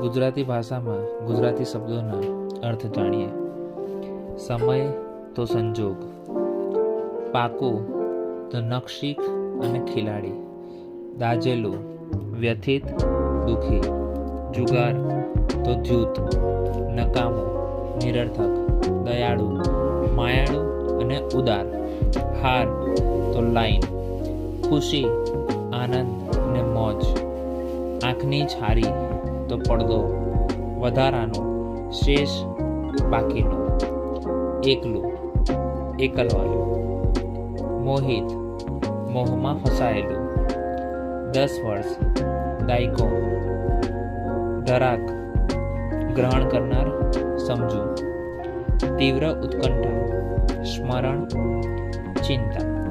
ગુજરાતી ભાષામાં ગુજરાતી શબ્દોના અર્થ જાણીએ. સમય તો સંજોગ. પાકો તો નક્ષિક અને ખિલાડી. દાજેલું વ્યથિત, દુઃખી. જુગાર તો જૂથ નકામો, નિરર્થક. દયાળુ, માયાળુ અને ઉદાર. હાર તો લાઈન. ખુશી, આનંદ આંખની છારી તો પડદો વધારાનો, શેષ બાકીનો. એકલું, એકલવાયું. મોહિત મોહમાં ફસાયેલું. દસ વર્ષ, દાયકો. ધરાક, ગ્રહણ કરનાર સમજુ. તીવ્ર ઉત્કંઠા, સ્મરણ, ચિંતા.